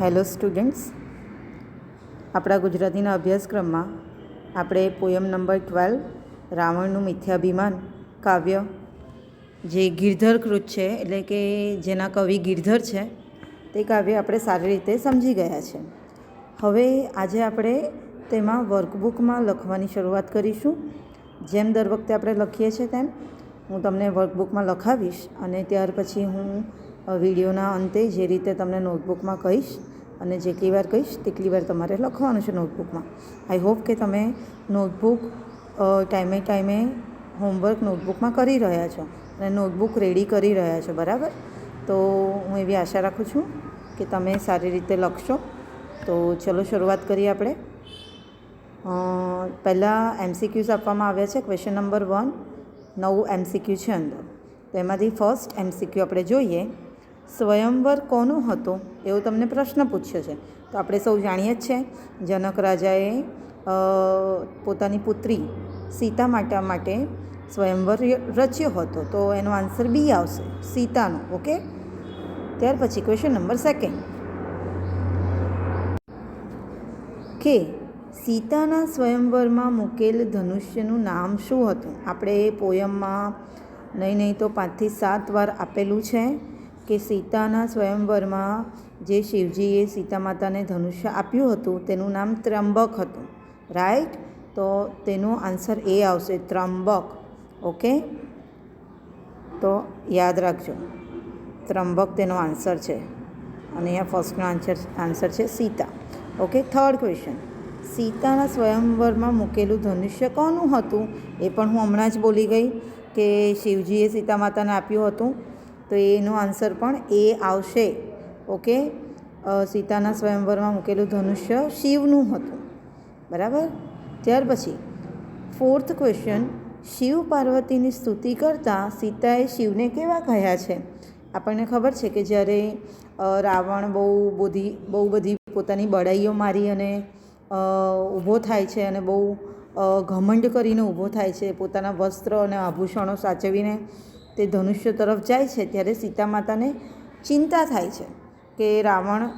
Hello students. આપણા ગુજરાતીના અભ્યાસક્રમમાં આપણે પોયમ નંબર ટ્વેલ્વ રાવણનું મિથ્યાભિમાન, કાવ્ય, જે ગિરધર કૃત છે, એટલે કે જેના કવિ ગિરધર છે, તે કાવ્ય આપણે સારી રીતે સમજી ગયા છે. હવે આજે આપણે તેમાં વર્કબુકમાં લખવાની શરૂઆત કરીશું. જેમ દર વખતે આપણે લખીએ છીએ તેમ હું તમને વર્કબુકમાં લખાવીશ અને ત્યાર પછી હું વિડીયોના અંતે જે રીતે તમને નોટબુકમાં કહીશ અને જેટલી વાર કહીશ તેટલી વાર તમારે લખવાનું છે નોટબુકમાં આઈ હોપ કે તમે નોટબુક ટાઈમે ટાઈમે હોમવર્ક નોટબુકમાં કરી રહ્યા છો અને નોટબુક રેડી કરી રહ્યા છો, બરાબર? તો હું એવી આશા રાખું છું કે તમે સારી રીતે લખશો. તો ચલો શરૂઆત કરીએ આપણે. પહેલાં એમસીક્યુઝ આપવામાં આવ્યા છે. ક્વેશ્ચન નંબર વન નવું એમસીક્યુ છે અંદર. તેમાંથી ફર્સ્ટ એમસીક્યુ આપણે જોઈએ. સ્વયંવર કોનો હતો? એવો તમને પ્રશ્ન પૂછ્યો છે. તો આપણે સૌ જાણીએ જ છે. જનક રાજાએ પોતાની પુત્રી સીતા માતા માટે સ્વયંવર રચ્યો હતો. તો એનો આન્સર બી આવશે. સીતાનો. ઓકે? ત્યાર પછી ક્વેશ્ચન નંબર સેકન્ડ કે સીતાના સ્વયંવરમાં મૂકેલ ધનુષ્યનું નામ શું હતું? આપણે પોયમમાં નહીં નહીં તો પાંચથી સાત વાર આપેલું છે. કે સીતાના સ્વયંવરમાં જે શિવજીએ સીતા માતાને ધનુષ્ય આપ્યું હતું, તેનું નામ ત્રંબક હતું. રાઈટ તો તેનો આન્સર એ આવશે ત્રંબક ઓકે તો યાદ રાખજો. ત્રંબક તેનો આન્સર છે. અને અહીંયા ફર્સ્ટનો આન્સર આન્સર છે સીતા. ઓકે થર્ડ ક્વેશ્ચન સીતાના સ્વયંવરમાં મૂકેલું ધનુષ્ય કોનું હતું? એ પણ હું હમણાં જ બોલી ગઈ કે શિવજીએ સીતા માતાને આપ્યું હતું. તો એનો આન્સર પણ એ આવશે. ઓકે? સીતાના સ્વયંવરમાં મૂકેલું ધનુષ્ય શિવનું હતું. બરાબર? ત્યાર પછી ફોર્થ ક્વેશ્ચન શિવ પાર્વતીની સ્તુતિ કરતાં સીતાએ શિવને કેવા કહ્યા છે? આપણને ખબર છે કે જ્યારે રાવણ બહુ બધી બહુ બધી પોતાની બડાઈઓ મારી અને ઊભો થાય છે અને બહુ ઘમંડ કરીને ઊભો થાય છે, પોતાના વસ્ત્ર અને આભૂષણો સાચવીને તે ધનુષ્ય તરફ જાય છે, ત્યારે સીતા માતાને ચિંતા થાય છે કે રાવણ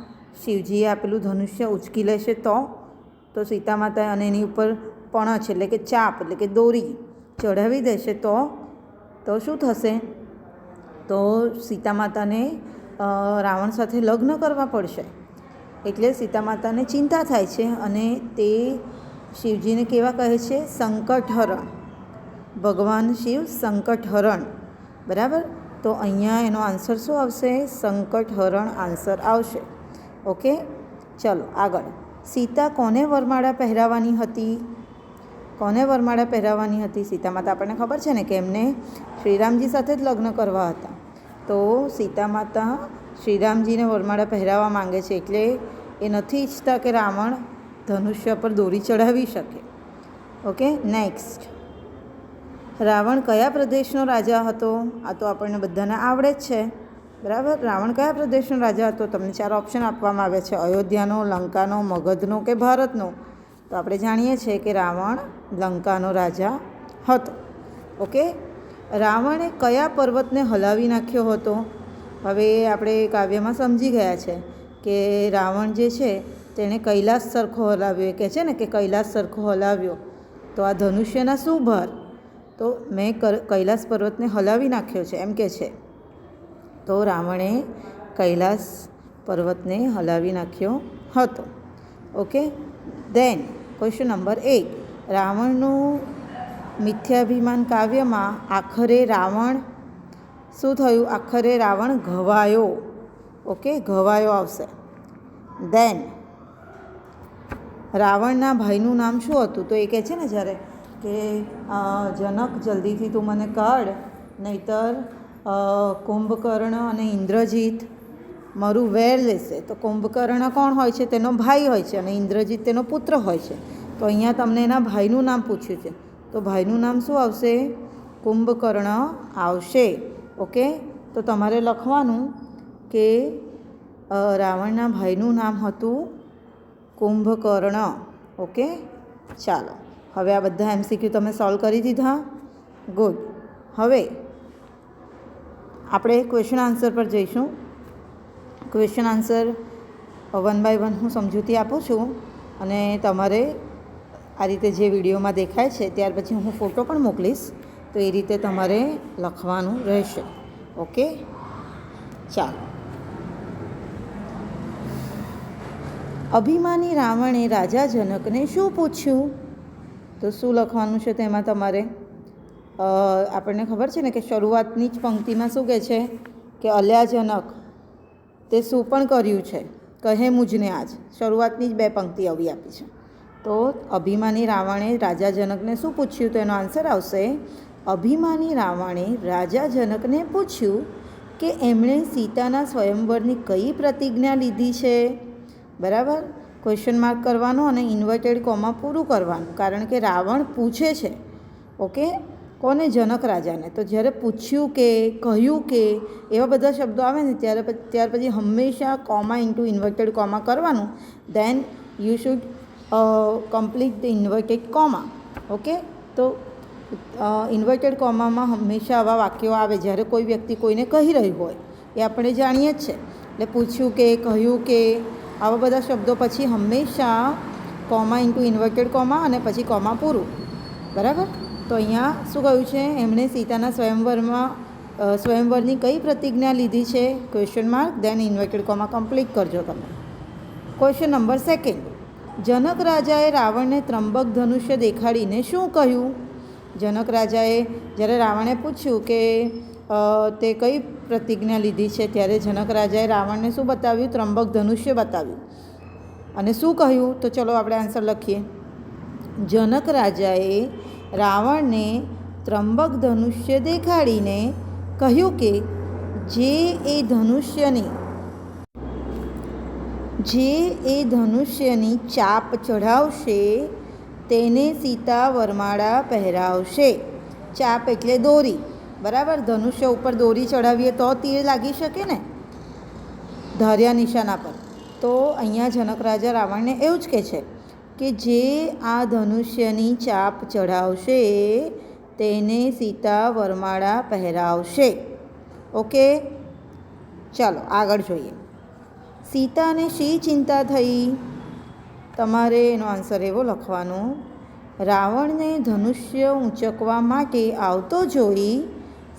શિવજીએ આપેલું ધનુષ્ય ઉચકી લેશે તો? તો સીતા માતા અને એની ઉપર પણછ એટલે કે ચાપ એટલે કે દોરી ચઢાવી દેશે તો? તો શું થશે? તો સીતા માતાને રાવણ સાથે લગ્ન કરવા પડશે. એટલે સીતા માતાને ચિંતા થાય છે અને તે શિવજીને કેવા કહે છે? સંકટહરણ. ભગવાન શિવ સંકટહરણ. બરાબર? તો અહીંયા એનો આન્સર શું આવશે? સંકટ હરણ આન્સર આવશે. ઓકે? ચલો, આગળ. સીતા કોને વરમાળા પહેરાવાની હતી? કોને વરમાળા પહેરાવવાની હતી? સીતા માતા આપણને ખબર છે ને કે એમને શ્રીરામજી સાથે જ લગ્ન કરવા હતા. તો સીતા માતા શ્રીરામજીને વરમાળા પહેરાવવા માંગે છે એટલે એ નથી ઈચ્છતા કે રાવણ ધનુષ્ય પર દોરી ચઢાવી શકે. ઓકે? નેક્સ્ટ. રાવણ કયા પ્રદેશનો રાજા હતો? આ તો આપણને બધાને આવડે જ છે. બરાબર? રાવણ કયા પ્રદેશનો રાજા હતો? તમને ચાર ઓપ્શન આપવામાં આવે છે. અયોધ્યાનો, લંકાનો, મગધનો કે ભારતનો? તો આપણે જાણીએ છીએ કે રાવણ લંકાનો રાજા હતો. ઓકે રાવણે કયા પર્વતને હલાવી નાખ્યો હતો? હવે આપણે કાવ્યમાં સમજી ગયા છે કે રાવણ જે છે તેણે કૈલાસ સરખો હલાવ્યો. એ કહે છે ને કે કૈલાસ સરખો હલાવ્યો. તો આ ધનુષ્યના શું ભાર? તો મેં કૈલાસ પર્વતને હલાવી નાખ્યો છે, એમ કે છે. તો રાવણે કૈલાસ પર્વતને હલાવી નાખ્યો હતો. ઓકે દેન ક્વેશ્ચન નંબર એક રાવણનું મિથ્યાભિમાન કાવ્યમાં આખરે રાવણ, શું થયું? આખરે રાવણ ઘવાયો. ઓકે ઘવાયો આવશે. દેન રાવણના ભાઈનું નામ શું હતું? તો એ કહે છે ને જ્યારે કે જનક જલ્દીથી તું મને કાઢ, નહીતર કુંભકર્ણ અને ઇન્દ્રજીત મારું વેર લેશે. તો કુંભકર્ણ કોણ હોય છે? તેનો ભાઈ હોય છે અને ઇન્દ્રજીત તેનો પુત્ર હોય છે. તો અહીંયા તમને એના ભાઈનું નામ પૂછ્યું છે. તો ભાઈનું નામ શું આવશે? કુંભકર્ણ આવશે. ઓકે? તો તમારે લખવાનું કે રાવણના ભાઈનું નામ હતું કુંભકર્ણ. ઓકે? ચાલો. હવે આ બધા એમસીક્યુ તમે સોલ્વ કરી દીધા. ગુડ હવે આપણે ક્વેશ્ચન આન્સર પર જઈશું. Question answer one by one હું સમજૂતી આપું છું અને તમારે આ રીતે જે વિડીયોમાં દેખાય છે ત્યાર પછી હું ફોટો પણ મોકલીશ. તો એ રીતે તમારે લખવાનું રહેશે. ઓકે ચાલો. અભિમાની રાવણે રાજા જનકને શું પૂછ્યું? તો શું લખવાનું છે તેમાં તમારે? આપણને ખબર છે ને કે શરૂઆતની જ પંક્તિમાં શું કહે છે કે અલ્યાજનક, તે શું પણ કર્યું છે? કહે મુજને આજ. શરૂઆતની જ બે પંક્તિ આવી આપી છે. તો અભિમાની રાવણે રાજા જનકને શું પૂછ્યું? તો એનો આન્સર આવશે, અભિમાની રાવણે રાજા જનકને પૂછ્યું કે એમણે સીતાના સ્વયંવરની કઈ પ્રતિજ્ઞા લીધી છે? બરાબર? ક્વેશ્ચન માર્ક કરવાનો અને ઇન્વર્ટેડ કોમાં પૂરું કરવાનું. કારણ કે રાવણ પૂછે છે ઓકે કોને? જનક રાજાને. તો જ્યારે પૂછ્યું કે, કહ્યું કે, એવા બધા શબ્દો આવે ને, ત્યારે ત્યાર પછી હંમેશા કોમા ઇન્ટુ ઇન્વર્ટેડ કોમા કરવાનું. Then you should complete the inverted comma okay તો ઇન્વર્ટેડ કોમામાં હંમેશા આવા વાક્યો આવે. જ્યારે કોઈ વ્યક્તિ કોઈને કહી રહ્યું હોય, એ આપણે જાણીએ જ છે. એટલે પૂછ્યું કે, કહ્યું કે આવા બધા શબ્દો પછી હંમેશા કોમા ઇન્ટુ ઇન્વર્ટેડ કોમા અને પછી કોમા પૂરું. બરાબર? તો અહીંયા શું કહ્યું છે? એમણે સીતાના સ્વયંવરમાં સ્વયંવરની કઈ પ્રતિજ્ઞા લીધી છે? Question mark then inverted comma complete કરજો તમે. ક્વેશ્ચન નંબર સેકન્ડ જનક રાજાએ રાવણને ત્રંબક ધનુષ્ય દેખાડીને શું કહ્યું? જનક રાજાએ જ્યારે રાવણે પૂછ્યું કે તે કઈ પ્રતિજ્ઞા લીધી છે? ત્યારે જનક રાજાએ રાવણને શું બતાવ્યું? ત્રંબક ધનુષ્ય બતાવ્યું. અને શું કહ્યું? તો ચલો આપણે આન્સર લખીએ. જનક રાજાએ રાવણને ત્રંબક ધનુષ્ય દેખાડીને કહ્યું કે, જે એ ધનુષ્યની, જે એ ધનુષ્યની ચાપ ચઢાવશે, તેને સીતા વરમાળા પહેરાવશે. ચાપ એટલે દોરી. બરાબર? ધનુષ્ય ઉપર દોરી ચડાવીએ તો તીર લાગી શકે ને? ધાર્યા નિશાના પર. તો અહીંયા જનક રાજા રાવણને એવું જ કહે છે કે જે આ ધનુષ્યની ચાપ ચઢાવશે, તેને સીતા વરમાળા પહેરાવશે. ઓકે? ચાલો, આગળ જોઈએ. સીતાને શી ચિંતા થઈ? તમારે એનો આન્સર એવો લખવાનો, રાવણને ધનુષ્ય ઊંચકવા માટે આવતો જોઈ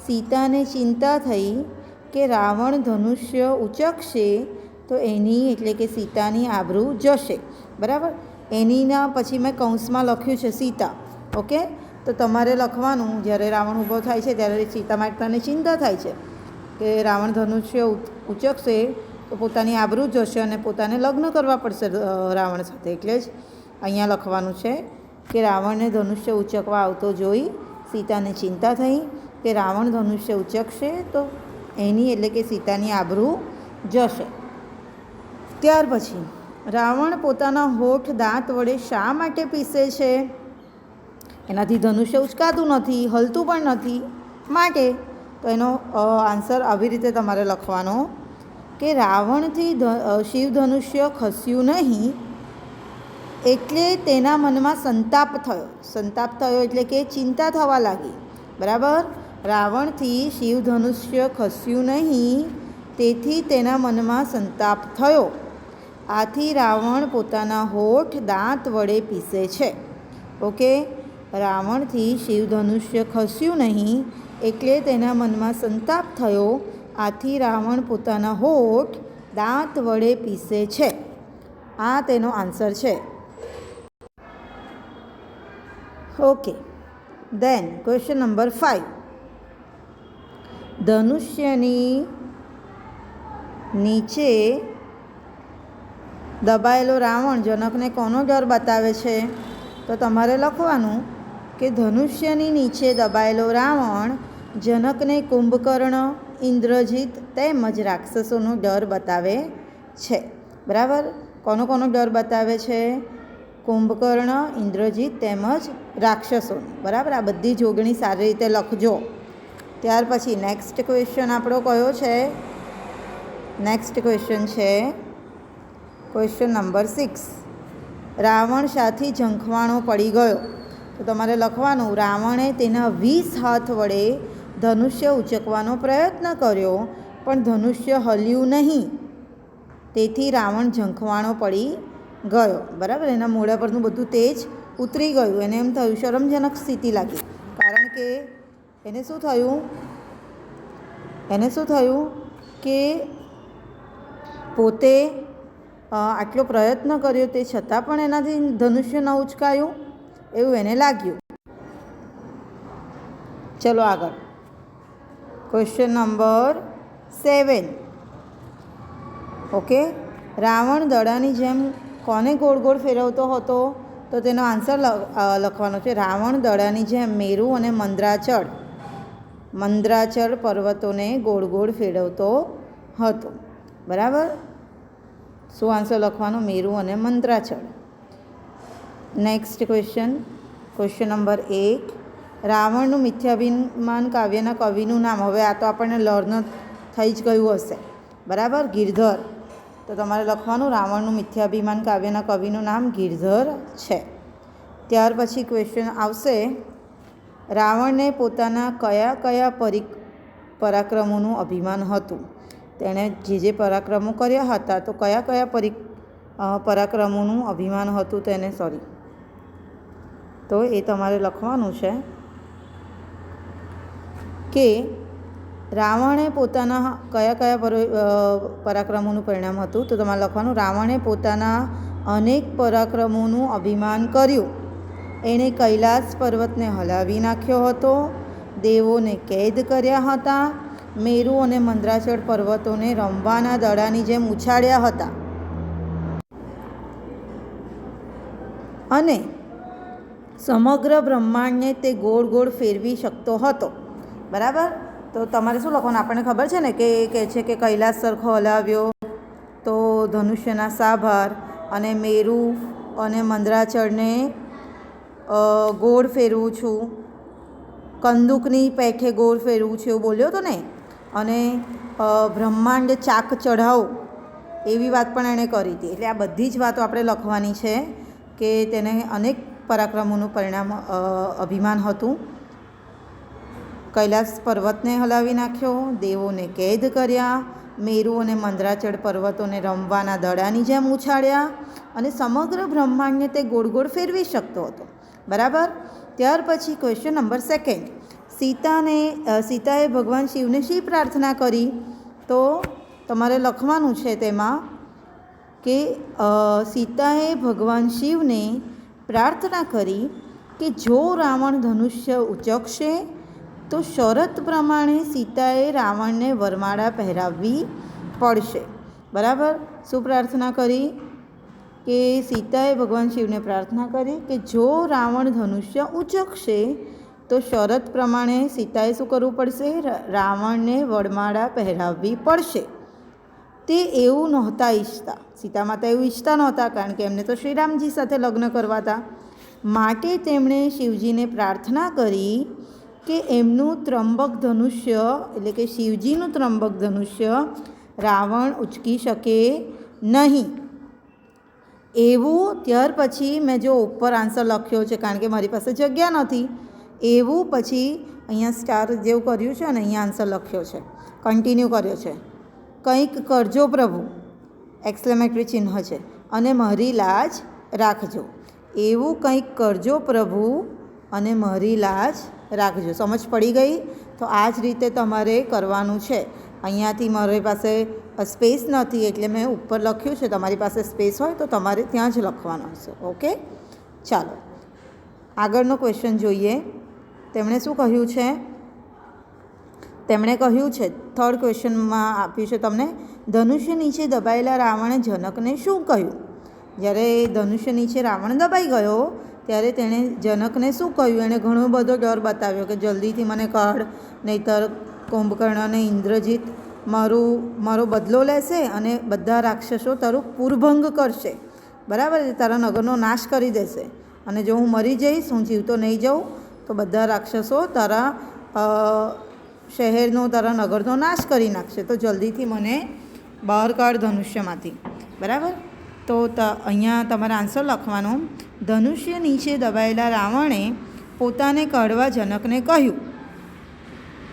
સીતાને ચિંતા થઈ કે રાવણ ધનુષ્ય ઉચકશે, તો એની એટલે કે સીતાની આબરૂ જશે. બરાબર? એનીના પછી મેં કૌંસમાં લખ્યું છે સીતા. ઓકે? તો તમારે લખવાનું, જ્યારે રાવણ ઊભો થાય છે, ત્યારે સીતા માતાને ચિંતા થાય છે કે રાવણ ધનુષ્ય ઉચકશે, તો પોતાની આબરૂ જશે અને પોતાને લગ્ન કરવા પડશે રાવણ સાથે. એટલે જ અહીંયા લખવાનું છે કે રાવણને ધનુષ્ય ઉચકવા આવતો જોઈ સીતાને ચિંતા થઈ કે રાવણ ધનુષ્ય ઉચકશે તો એની એટલે કે સીતાની આબરૂ જશે. ત્યાર પછી રાવણ પોતાના હોઠ દાંત વડે શા માટે પીસે છે? એનાથી ધનુષ્ય ઉચકાતું નથી, હલતું પણ નથી. માટે તો એનો આન્સર આવી રીતે તમારે લખવાનો કે રાવણથી શિવ ધનુષ્ય ખસ્યું નહીં એટલે તેના મનમાં સંતાપ થયો. સંતાપ થયો એટલે કે ચિંતા થવા લાગી. બરાબર? રાવણથી શિવધનુષ્ય ખસ્યું નહીં, તેથી તેના મનમાં સંતાપ થયો. આથી રાવણ પોતાના હોઠ દાંત વડે પીસે છે. ઓકે, રાવણથી શિવધનુષ્ય ખસ્યું નહીં, એટલે તેના મનમાં સંતાપ થયો. આથી રાવણ પોતાના હોઠ દાંત વડે પીસે છે. આ તેનો આન્સર છે. Okay then question number five ધનુષ્યની નીચે દબાયેલો રાવણ જનકને કોનો ડર બતાવે છે? તો તમારે લખવાનું કે ધનુષ્યની નીચે દબાયેલો રાવણ જનકને કુંભકર્ણ, ઇન્દ્રજીત તેમજ રાક્ષસોનો ડર બતાવે છે. બરાબર? કોનો કોનો ડર બતાવે છે? કુંભકર્ણ, ઇન્દ્રજીત તેમજ રાક્ષસોનો. બરાબર? આ બધી જોગણી સારી રીતે લખજો. ત્યાર પછી નેક્સ્ટ ક્વેશ્ચન આપણો કયો છે? નેક્સ્ટ ક્વેશ્ચન છે ક્વેશ્ચન નંબર સિક્સ રાવણ સાથી ઝંખવાણો પડી ગયો. તો તમારે લખવાનું, રાવણે તેના વીસ હાથ વડે ધનુષ્ય ઉચકવાનો પ્રયત્ન કર્યો, પણ ધનુષ્ય હલ્યું નહીં. તેથી રાવણ ઝંખવાણો પડી ગયો. બરાબર? એના મોઢા પરનું બધું તેજ ઉતરી ગયું. એને એમ થયું, શરમજનક સ્થિતિ લાગી. કારણ કે એને શું થયું? એને શું થયું કે પોતે આટલો પ્રયત્ન કર્યો તે છતાં પણ એનાથી ધનુષ્ય ન ઉચકાયું એવું એને લાગ્યું. ચલો આગળ. Question number seven okay Ravan દડાની જેમ કોને ગોળ ગોળ ફેરવતો હતો? તો તેનો આન્સર લખવાનો છે. રાવણ દડાની જેમ મેરુ અને મંદ્રાચળ. મંદ્રાચળ પર્વતોને ગોળ ગોળ ફેરવતો હતો. બરાબર? શું આન્સર લખવાનો? મેરુ અને Mandrachal. Next question question number એક. રાવણનું મિથ્યાભિમાન કાવ્યના કવિનું નામ. હવે આ તો આપણને લર્ન થઈ જ ગયું હશે. બરાબર? ગિરધર. તો તમારે લખવાનું, રાવણનું મિથ્યાભિમાન કાવ્યના કવિનું નામ ગિરધર છે. ત્યાર પછી ક્વેશ્ચન આવશે. રાવણને પોતાના કયા કયા પરિ પરાક્રમોનું અભિમાન હતું? તેણે જે જે પરાક્રમો કર્યા હતા, તો કયા કયા પરિ પરાક્રમોનું અભિમાન હતું તેને સોરી. તો એ તમારે લખવાનું છે કે રાવણે પોતાના કયા કયા પર પરાક્રમોનું પરિણામ હતું? તો તમારે લખવાનું, રાવણે પોતાના અનેક પરાક્રમોનું અભિમાન કર્યું. એણે કૈલાસ પર્વતને હલાવી નાખ્યો હતો. દેવોને કેદ કર્યા હતા. મેરુ અને મંદ્રાચળ પર્વતોને રમવાના દડાની જેમ ઉછાળ્યા હતા. અને સમગ્ર બ્રહ્માંડને તે ગોળ ગોળ ફેરવી શકતો હતો. બરાબર? તો તમારે શું લખવાનું? આપણને ખબર છે ને કે કહે છે કે કૈલાસ સરખો હલાવ્યો તો ધનુષ્યના સાભાર અને મેરુ અને મંદ્રાચળને ગોળ ફેરવું છું. કંદુકની પેઠે ગોળ ફેરવું છે એવું બોલ્યો હતો ને? અને બ્રહ્માંડ ચાક ચઢાવો એવી વાત પણ એણે કરી હતી. એટલે આ બધી જ વાતો આપણે લખવાની છે કે તેને અનેક પરાક્રમોનું પરિણામ અભિમાન હતું. કૈલાસ પર્વતને હલાવી નાખ્યો, દેવોને કેદ કર્યા, મેરુ અને મંદરાચળ પર્વતોને રમવાના દડાની જેમ ઉછાળ્યા અને સમગ્ર બ્રહ્માંડને તે ગોળ ગોળ ફેરવી શકતો હતો. બરાબર? ત્યાર પછી ક્વેશ્ચન નંબર સેકન્ડ સીતાને સીતાએ ભગવાન શિવને શી પ્રાર્થના કરી? તો તમારે લખવાનું છે તેમાં કે સીતાએ ભગવાન શિવને પ્રાર્થના કરી કે જો રાવણ ધનુષ્ય ઉચકશે, તો શરત પ્રમાણે સીતાએ રાવણને વરમાળા પહેરાવવી પડશે. બરાબર? શું પ્રાર્થના કરી? કે સીતાએ ભગવાન શિવને પ્રાર્થના કરી કે જો રાવણ ધનુષ્ય ઉચકશે, તો શરત પ્રમાણે સીતાએ શું કરવું પડશે? રાવણને વડમાળા પહેરાવવી પડશે. તે એવું નહોતા ઈચ્છતા. સીતા માતા એવું ઈચ્છતા નહોતા, કારણ કે એમને તો શ્રીરામજી સાથે લગ્ન કરવા હતા માટે તેમણે શિવજીને પ્રાર્થના કરી કે એમનું ત્રંબક ધનુષ્ય, એટલે કે શિવજીનું ત્રંબક ધનુષ્ય રાવણ ઉચકી શકે નહીં. એવું ત્યાર પછી મેં જો ઉપર આન્સર લખ્યો છે, કારણ કે મારી પાસે જગ્યા નથી, એવું પછી અહીંયા સ્ટાર જેવું કર્યું છે અને અહીંયા આન્સર લખ્યો છે. કન્ટિન્યુ કર્યો છે. કંઈક કરજો પ્રભુ. એક્સલેમેટરી ચિહ્ન છે. અને મારી લાજ રાખજો. એવું કંઈક કરજો પ્રભુ અને મારી લાજ રાખજો. સમજ પડી ગઈ? તો આ જ રીતે તમારે કરવાનું છે. અહીંયાથી મારી પાસે સ્પેસ નથી એટલે મેં ઉપર લખ્યું છે. તમારી પાસે સ્પેસ હોય તો તમારે ત્યાં જ લખવાનો હશે ઓકે? ચાલો. આગળનો ક્વેશ્ચન જોઈએ. તેમણે શું કહ્યું છે? તેમણે કહ્યું છે થર્ડ ક્વેશ્ચનમાં આપ્યું છે તમને, ધનુષ્ય નીચે દબાયેલા રાવણે જનકને શું કહ્યું? જ્યારે ધનુષ્ય નીચે રાવણ દબાઈ ગયો, ત્યારે તેણે જનકને શું કહ્યું? એણે ઘણો બધો ડર બતાવ્યો કે જલ્દીથી મને કાઢ, નહીતર કુંભકર્ણ અને ઇન્દ્રજીત મારું, મારો બદલો લેશે અને બધા રાક્ષસો તારું પૂરભંગ કરશે. બરાબર તારા નગરનો નાશ કરી દેશે. અને જો હું મરી જઈશ, હું જીવતો નહીં જાઉં, તો બધા રાક્ષસો તારા શહેરનો, તારા નગરનો નાશ કરી નાખશે. તો જલ્દીથી મને બહાર કાઢ ધનુષ્યમાંથી. બરાબર? તો ત, અહીંયા તમારે આન્સર લખવાનો. ધનુષ્ય નીચે દબાયેલા રાવણે પોતાને કાઢવા જનકને કહ્યું.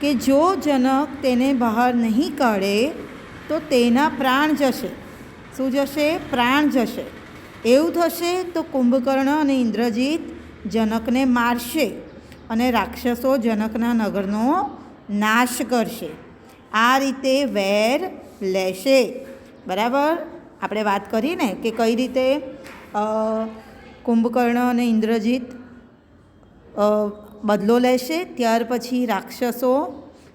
કે જો જનક તેને બહાર નહીં કાઢે, તો તેના પ્રાણ જશે. શું જશે? પ્રાણ જશે. એવું થશે તો કુંભકર્ણ અને ઇન્દ્રજીત જનકને મારશે અને રાક્ષસો જનકના નગરનો નાશ કરશે. આ રીતે વેર લેશે. બરાબર? આપણે વાત કરીને કે કઈ રીતે કુંભકર્ણ અને ઇન્દ્રજીત બદલો લેશે, ત્યાર પછી રાક્ષસો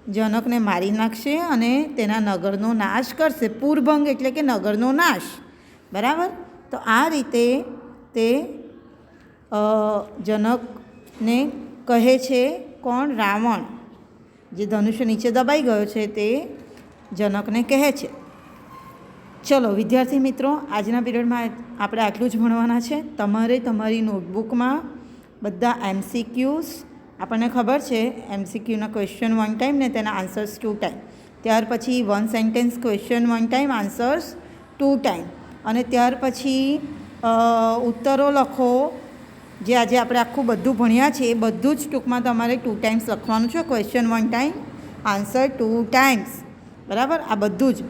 જનકને મારી નાખશે અને તેના નગરનો નાશ કરશે. પૂરભંગ એટલે કે નગરનો નાશ. બરાબર? તો આ રીતે તે જનકને કહે છે કોણ? રાવણ. જે ધનુષ્ય નીચે દબાઈ ગયો છે તે જનકને કહે છે. ચલો, વિદ્યાર્થી મિત્રો, આજના પીરિયડમાં આપણે આટલું જ ભણવાના છે. તમારે તમારી નોટબુકમાં બધા એમસીક્યુઝ આપણને ખબર છે એમસીક્યુના ક્વેશ્ચન વન ટાઈમ ને તેના આન્સર્સ ટુ ટાઈમ ત્યાર પછી one sentence question one time answers two time અને ત્યાર પછી ઉત્તરો લખો. જે આજે આપણે આખું બધું ભણ્યા છે એ બધું જ ટૂંકમાં તમારે ટુ ટાઈમ્સ લખવાનું છે question one time answer two times બરાબર? આ બધું જ.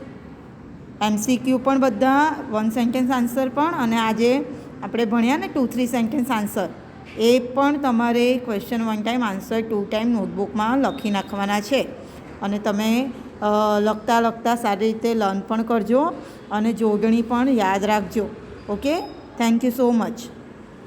એમસીક્યુ પણ બધા વન સેન્ટેન્સ આન્સર પણ, અને આજે આપણે ભણ્યા ને ટુ થ્રી સેન્ટેન્સ આન્સર એ પણ તમારે question one time answer two time નોટબુકમાં લખી નાખવાના છે. અને તમે લખતા લખતા સારી રીતે લર્ન પણ કરજો અને જોડણી પણ યાદ રાખજો. Okay thank you so much